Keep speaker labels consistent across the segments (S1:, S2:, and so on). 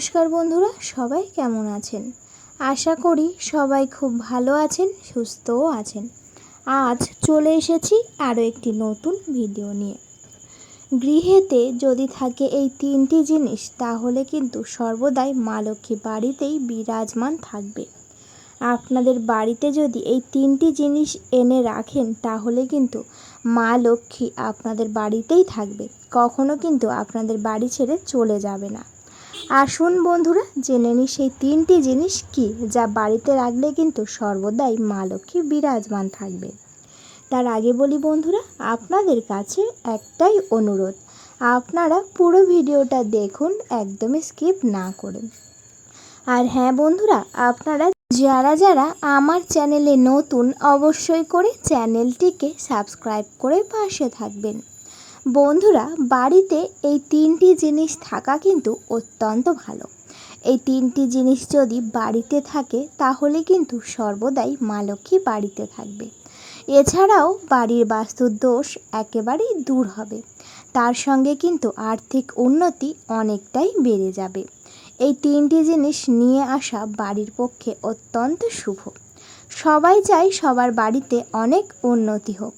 S1: নমস্কার বন্ধুরা, সবাই কেমন আছেন? আশা করি সবাই খুব ভালো আছেন, সুস্থও আছেন। আজ চলে এসেছি আরও একটি নতুন ভিডিও নিয়ে। গৃহেতে যদি থাকে এই তিনটি জিনিস, তাহলে কিন্তু সর্বদাই মা লক্ষ্মী বাড়িতেই বিরাজমান থাকবে। আপনাদের বাড়িতে যদি এই তিনটি জিনিস এনে রাখেন, তাহলে কিন্তু মা লক্ষ্মী আপনাদের বাড়িতেই থাকবে। কখনো কিন্তু আপনাদের বাড়ি ছেড়ে চলে যাবে না। আসুন বন্ধুরা, জেনে নিই সেই তিনটি জিনিস কি, যা বাড়িতে রাখলে কিন্তু সর্বদাই মা লক্ষ্মী বিরাজমান থাকবে। তার আগে বলি বন্ধুরা, আপনাদের কাছে একটাই অনুরোধ, আপনারা পুরো ভিডিওটা দেখুন, একদমই স্কিপ না করে। আর হ্যাঁ বন্ধুরা, আপনারা যারা যারা আমার চ্যানেলে নতুন, অবশ্যই করে চ্যানেলটিকে সাবস্ক্রাইব করে পাশে থাকবেন। বন্ধুরা, বাড়িতে এই তিনটি জিনিস থাকা কিন্তু অত্যন্ত ভালো। এই তিনটি জিনিস যদি বাড়িতে থাকে, তাহলে কিন্তু সর্বদাই মা লক্ষ্মী বাড়িতে থাকবে। এছাড়াও বাড়ির বাস্তুর দোষ একেবারেই দূর হবে। তার সঙ্গে কিন্তু আর্থিক উন্নতি অনেকটাই বেড়ে যাবে। এই তিনটি জিনিস নিয়ে আসা বাড়ির পক্ষে অত্যন্ত শুভ। সবাই চায় সবার বাড়িতে অনেক উন্নতি হোক।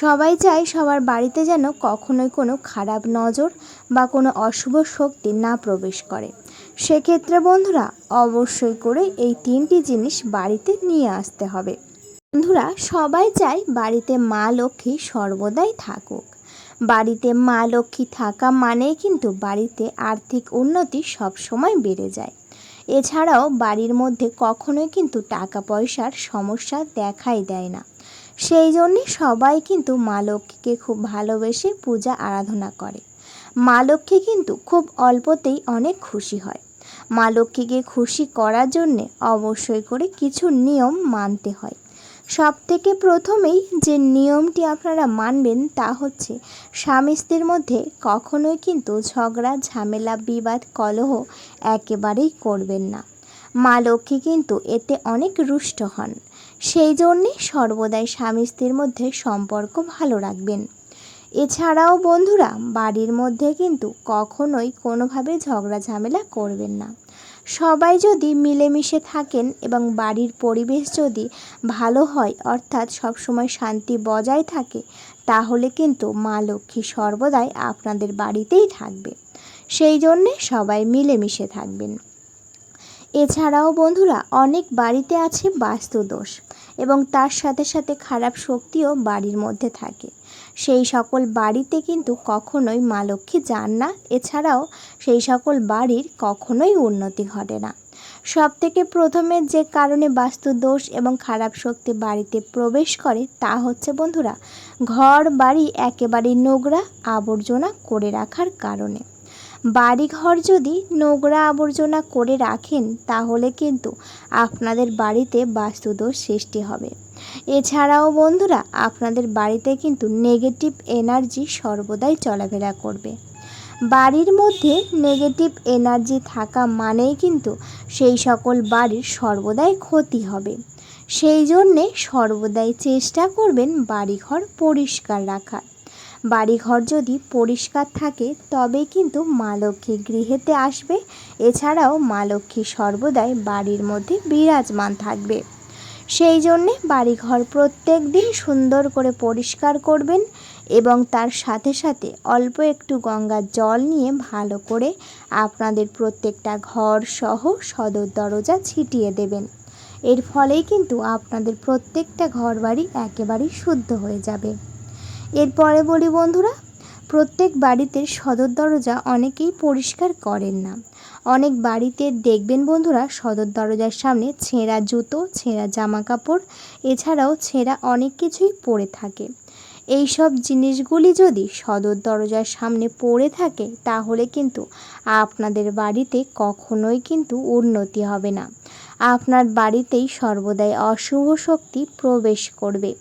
S1: সবাই চায় সবার বাড়িতে যেন কখনোই কোনো খারাপ নজর বা কোনো অশুভ শক্তি না প্রবেশ করে। সেক্ষেত্রে বন্ধুরা, অবশ্যই করে এই তিনটি জিনিস বাড়িতে নিয়ে আসতে হবে। বন্ধুরা, সবাই চায় বাড়িতে মা লক্ষ্মী সর্বদাই থাকুক। বাড়িতে মা লক্ষ্মী থাকা মানেই কিন্তু বাড়িতে আর্থিক উন্নতি সবসময় বেড়ে যায়। এছাড়াও বাড়ির মধ্যে কখনোই কিন্তু টাকা পয়সার সমস্যা দেখাই দেয় না। সেই জন্যে সবাই কিন্তু মা লক্ষ্মীকে খুব ভালোবেসে পূজা আরাধনা করে। মা লক্ষ্মী কিন্তু খুব অল্পতেই অনেক খুশি হয়। মা লক্ষ্মীকে খুশি করার জন্যে অবশ্যই করে কিছু নিয়ম মানতে হয়। সব থেকে প্রথমেই যে নিয়মটি আপনারা মানবেন তা হচ্ছে, স্বামী স্ত্রীর মধ্যে কখনোই কিন্তু ঝগড়া, ঝামেলা, বিবাদ, কলহ একেবারেই করবেন না। মা লক্ষ্মী কিন্তু এতে অনেক রুষ্ট হন। সেই জন্যে সর্বদাই স্বামী স্ত্রীর মধ্যে সম্পর্ক ভালো রাখবেন। এছাড়াও বন্ধুরা, বাড়ির মধ্যে কিন্তু কখনোই কোনোভাবে ঝগড়া ঝামেলা করবেন না। সবাই যদি মিলেমিশে থাকেন এবং বাড়ির পরিবেশ যদি ভালো হয়, অর্থাৎ সবসময় শান্তি বজায় থাকে, তাহলে কিন্তু মা লক্ষ্মী সর্বদাই আপনাদের বাড়িতেই থাকবে। সেই জন্যে সবাই মিলেমিশে থাকবেন। এছাড়াও বন্ধুরা, অনেক বাড়িতে আছে বাস্তুদোষ এবং তার সাথে সাথে খারাপ শক্তিও বাড়ির মধ্যে থাকে। সেই সকল বাড়িতে কিন্তু কখনোই মা লক্ষ্মী যান না। এছাড়াও সেই সকল বাড়ির কখনোই উন্নতি ঘটে না। সব থেকে প্রথমে যে কারণে বাস্তু দোষ এবং খারাপ শক্তি বাড়িতে প্রবেশ করে তা হচ্ছে বন্ধুরা ঘর বাড়ি একেবারে নোংরা আবর্জনা করে রাখার কারণে। বাড়িঘর যদি নোংরা আবর্জনা করে রাখেন, তাহলে কিন্তু আপনাদের বাড়িতে বাস্তুদোষ সৃষ্টি হবে। এছাড়াও বন্ধুরা, আপনাদের বাড়িতে কিন্তু নেগেটিভ এনার্জি সর্বদাই চলাফেরা করবে। বাড়ির মধ্যে নেগেটিভ এনার্জি থাকা মানেই কিন্তু সেই সকল বাড়ির সর্বদাই ক্ষতি হবে। সেই জন্যে সর্বদাই চেষ্টা করবেন বাড়িঘর পরিষ্কার রাখার। বাড়িঘর যদি পরিষ্কার থাকে, তবে কিন্তু মা লক্ষ্মী গৃহেতে আসবে। এছাড়াও মা লক্ষ্মী সর্বদাই বাড়ির মধ্যে বিরাজমান থাকবে। সেই জন্যে বাড়িঘর প্রত্যেক দিন সুন্দর করে পরিষ্কার করবেন এবং তার সাথে সাথে অল্প একটু গঙ্গার জল নিয়ে ভালো করে আপনাদের প্রত্যেকটা ঘর সহ সদর দরজা ছিটিয়ে দেবেন। এর ফলেই কিন্তু আপনাদের প্রত্যেকটা ঘর বাড়ি একেবারেই শুদ্ধ হয়ে যাবে। এরপরে বলি বন্ধুরা, প্রত্যেক বাড়িতে সদর দরজা অনেকেই পরিষ্কার করেন না। অনেক বাড়িতে দেখবেন বন্ধুরা, সদর দরজার সামনে ছেঁড়া জুতো, ছেঁড়া জামা কাপড় এছাড়াও ছেঁড়া অনেক কিছুই পড়ে থাকে। এই সব জিনিসগুলি যদি সদর দরজার সামনে পড়ে থাকে, তাহলে কিন্তু আপনাদের বাড়িতে কখনোই কিন্তু উন্নতি হবে না। আপনার বাড়িতেই সর্বদাই অশুভ শক্তি প্রবেশ করবে।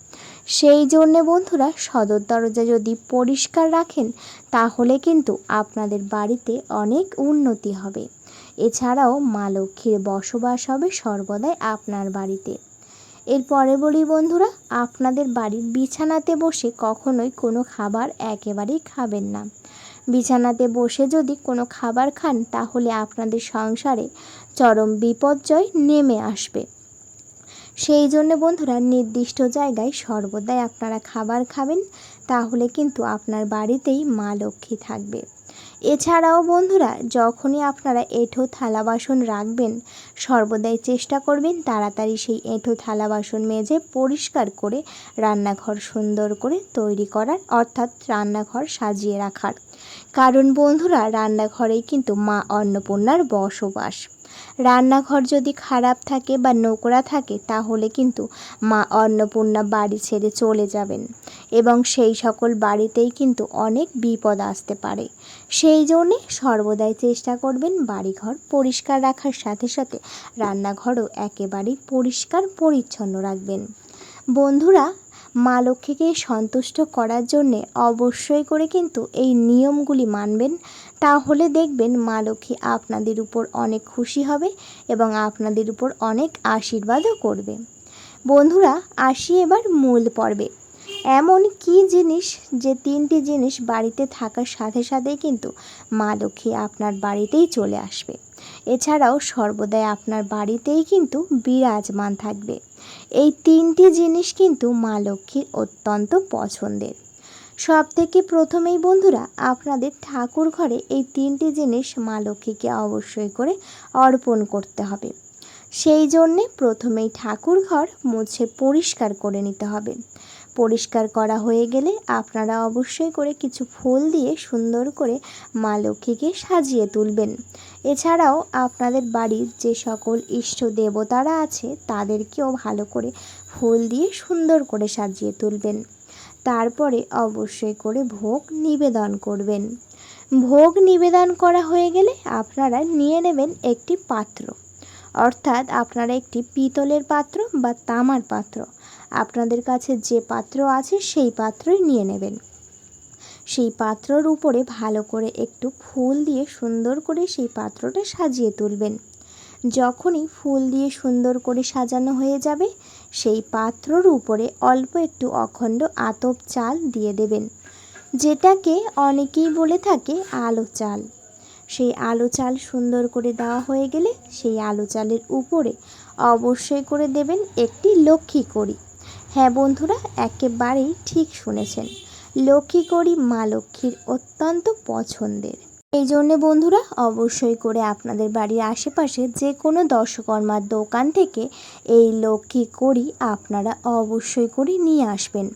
S1: সেই জন্যে বন্ধুরা সদর দরজা যদি পরিষ্কার রাখেন, তাহলে কিন্তু আপনাদের বাড়িতে অনেক উন্নতি হবে। এছাড়াও মা লক্ষ্মীর বসবাস হবে সর্বদাই আপনার বাড়িতে। এরপরে বলি বন্ধুরা, আপনাদের বাড়ির বিছানাতে বসে কখনোই কোনো খাবার একেবারেই খাবেন না। বিছানাতে বসে যদি কোনো খাবার খান, তাহলে আপনাদের সংসারে চরম বিপর্যয় নেমে আসবে। সেই জন্য বন্ধুরা, নির্দিষ্ট জায়গায় সর্বদাই আপনারা খাবার খাবেন, তাহলে কিন্তু আপনার বাড়িতেই মা লক্ষ্মী থাকবে। এছাড়াও বন্ধুরা, যখনই আপনারা এঁঠো থালা বাসন রাখবেন, সর্বদাই চেষ্টা করবেন তাড়াতাড়ি সেই এঁঠো থালা বাসন মেজে পরিষ্কার করে রান্নাঘর সুন্দর করে তৈরি করার, অর্থাৎ রান্নাঘর সাজিয়ে রাখার। কারণ বন্ধুরা, রান্নাঘরেই কিন্তু মা অন্নপূর্ণার বসবাস। রান্নাঘর যদি খারাপ থাকে বা নোংরা থাকে, তাহলে কিন্তু মা অন্নপূর্ণা বাড়ি ছেড়ে চলে যাবেন। এবং সেই সকল বাড়িতেই কিন্তু অনেক বিপদ আসতে পারে। সেই জন্যে সর্বদাই চেষ্টা করবেন বাড়িঘর পরিষ্কার রাখার সাথে সাথে রান্নাঘরও একেবারেই পরিষ্কার, পরিচ্ছন্ন রাখবেন। বন্ধুরা মা লক্ষ্মীকে সন্তুষ্ট করার জন্যে অবশ্যই করে কিন্তু এই নিয়মগুলি মানবেন। তাহলে দেখবেন মা লক্ষ্মী আপনাদের উপর অনেক খুশি হবে এবং আপনাদের উপর অনেক আশীর্বাদও করবে। বন্ধুরা, আসি এবার মূল পর্বে। এমন কি জিনিস যে তিনটি জিনিস বাড়িতে থাকার সাথে সাথেই কিন্তু মা লক্ষ্মী আপনার বাড়িতেই চলে আসবে। এছাড়াও সর্বদাই আপনার বাড়িতেই কিন্তু বিরাজমান থাকবে। এই তিনটি জিনিস কিন্তু মা লক্ষ্মীর অত্যন্ত পছন্দের। সব থেকে প্রথমেই বন্ধুরা, আপনাদের ঠাকুর ঘরে এই তিনটি জিনিস মা লক্ষ্মীকে অবশ্যই করে অর্পণ করতে হবে। সেই জন্যে প্রথমেই ঠাকুর ঘর মুছে পরিষ্কার করে নিতে হবে। পরিষ্কার করা হয়ে গেলে আপনারা অবশ্যই করে কিছু ফুল দিয়ে সুন্দর করে মা লক্ষ্মীকে সাজিয়ে তুলবেন। এছাড়াও আপনাদের বাড়ির যে সকল ইষ্ট দেবতারা আছে, তাদেরকেও ভালো করে ফুল দিয়ে সুন্দর করে সাজিয়ে তুলবেন। তারপরে অবশ্যই করে ভোগ নিবেদন করবেন। ভোগ নিবেদন করা হয়ে গেলে আপনারা নিয়ে নেবেন একটি পাত্র। অর্থাৎ আপনারা একটি পিতলের পাত্র বা তামার পাত্র। আপনাদের কাছে যে পাত্র আছে সেই পাত্রই নিয়ে নেবেন। সেই পাত্রর উপরে ভালো করে একটু ফুল দিয়ে সুন্দর করে সেই পাত্রটা সাজিয়ে তুলবেন। যখনই ফুল দিয়ে সুন্দর করে সাজানো হয়ে যাবে, সেই পাত্রর উপরে অল্প একটু অখণ্ড আতপ চাল দিয়ে দেবেন, যেটাকে অনেকেই বলে থাকে আলো চাল। সেই আলো চাল সুন্দর করে দেওয়া হয়ে গেলে সেই আলো চালের উপরে অবশ্যই করে দেবেন একটি লক্ষ্মী করি হ্যাঁ বন্ধুরা, একেবারেই ঠিক শুনেছেন। লক্ষ্মী করি মা লক্ষ্মীর অত্যন্ত পছন্দের। এই জন্য বন্ধুরা, অবশ্যই করে আপনাদের বাড়ির আশেপাশে যে কোনো দর্শকর্মার দোকান থেকে এই লক্ষ্মী করি আপনারা অবশ্যই করে নিয়ে আসবেন।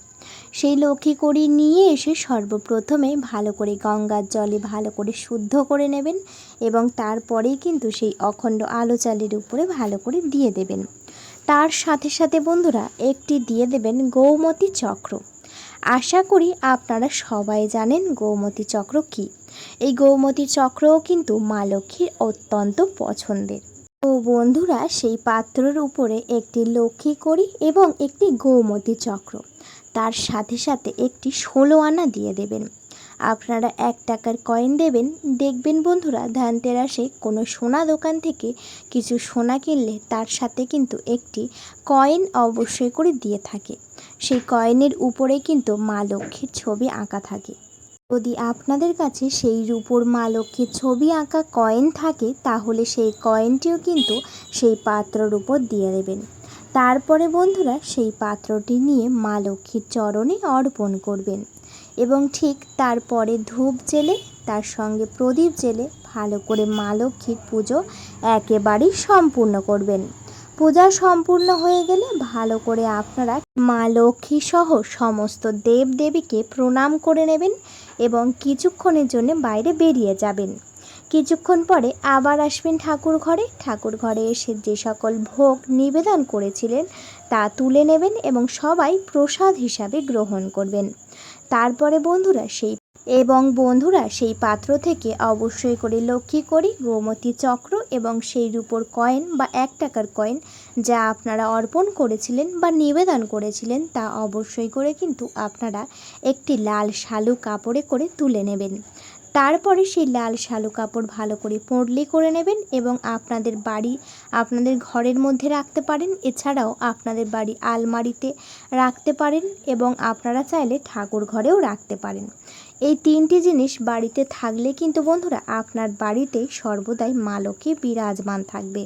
S1: সেই লক্ষ্মী করি নিয়ে এসে সর্বপ্রথমে ভালো করে গঙ্গার জলে ভালো করে শুদ্ধ করে নেবেন এবং তারপরেই কিন্তু সেই অখণ্ড আলো চালের উপরে ভালো করে দিয়ে দেবেন। তার সাথে সাথে বন্ধুরা একটি দিয়ে দেবেন গৌমতী চক্র। আশা করি আপনারা সবাই জানেন গৌমতী চক্র কী। এই গৌমতী চক্রও কিন্তু মা লক্ষ্মীর অত্যন্ত পছন্দের। তো বন্ধুরা, সেই পাত্রর উপরে একটি লক্ষ্মী করি এবং একটি গৌমতী চক্র। তার সাথে সাথে একটি ষোলো আনা দিয়ে দেবেন। আপনারা এক টাকার কয়েন দেবেন। দেখবেন বন্ধুরা, ধানতেরাসে কোনো সোনা দোকান থেকে কিছু সোনা কিনলে তার সাথে কিন্তু একটি কয়েন অবশ্যই করে দিয়ে থাকে। সেই কয়েনের উপরে কিন্তু মা লক্ষ্মীর ছবি আঁকা থাকে। যদি আপনাদের কাছে সেই রূপোর মা লক্ষ্মীর ছবি আঁকা কয়েন থাকে, তাহলে সেই কয়েনটিও কিন্তু সেই পাত্রর উপর দিয়ে দেবেন। তারপরে বন্ধুরা, সেই পাত্রটি নিয়ে মা লক্ষ্মীর চরণে অর্পণ করবেন। এবং ঠিক তারপরে ধূপ জেলে, তার সঙ্গে প্রদীপ জেলে ভালো করে মা লক্ষ্মীর পুজো একেবারেই সম্পূর্ণ করবেন। পূজা সম্পূর্ণ হয়ে গেলে ভালো করে আপনারা মা লক্ষ্মী সহ সমস্ত দেব দেবীকে প্রণাম করে নেবেন এবং কিছুক্ষণের জন্য বাইরে বেরিয়ে যাবেন। কিছুক্ষণ পরে আবার আসবেন ঠাকুর ঘরে। ঠাকুর ঘরে এসে যে সকল ভোগ নিবেদন করেছিলেন তা তুলে নেবেন এবং সবাই প্রসাদ হিসাবে গ্রহণ করবেন। তারপরে বন্ধুরা সেই, এবং বন্ধুরা সেই পাত্র থেকে অবশ্যই করে লক্ষ্মী করি, গোমতী চক্র এবং সেই রূপর কয়েন বা এক টাকার কয়েন যা আপনারা অর্পণ করেছিলেন বা নিবেদন করেছিলেন তা অবশ্যই করে কিন্তু আপনারা একটি লাল শালু কাপড়ে করে তুলে নেবেন। তারপরে সেই লাল শালু কাপড় ভালো করে পোঁড়লি করে নেবেন এবং আপনাদের বাড়ি, আপনাদের ঘরের মধ্যে রাখতে পারেন। এছাড়াও আপনাদের বাড়ি আলমারিতে রাখতে পারেন এবং আপনারা চাইলে ঠাকুর ঘরেও রাখতে পারেন। এই তিনটি জিনিস বাড়িতে থাকলে কিন্তু বন্ধুরা আপনার বাড়িতে সর্বদাই মা লক্ষ্মী বিরাজমান থাকবে।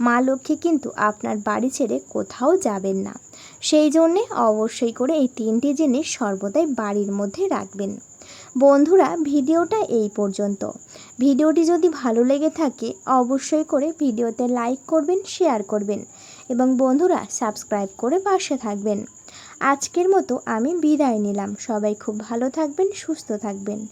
S1: মা লক্ষ্মী কিন্তু আপনার বাড়ি ছেড়ে কোথাও যাবেন না। সেই জন্যে অবশ্যই করে এই তিনটি জিনিস সর্বদাই বাড়ির মধ্যে রাখবেন। বন্ধুরা, ভিডিওটা এই পর্যন্ত। ভিডিওটি যদি ভালো লেগে থাকে, অবশ্যই করে ভিডিওতে লাইক করবেন, শেয়ার করবেন এবং বন্ধুরা, সাবস্ক্রাইব করে পাশে থাকবেন। আজকের মতো আমি বিদায় নিলাম। সবাই খুব ভালো থাকবেন, সুস্থ থাকবেন।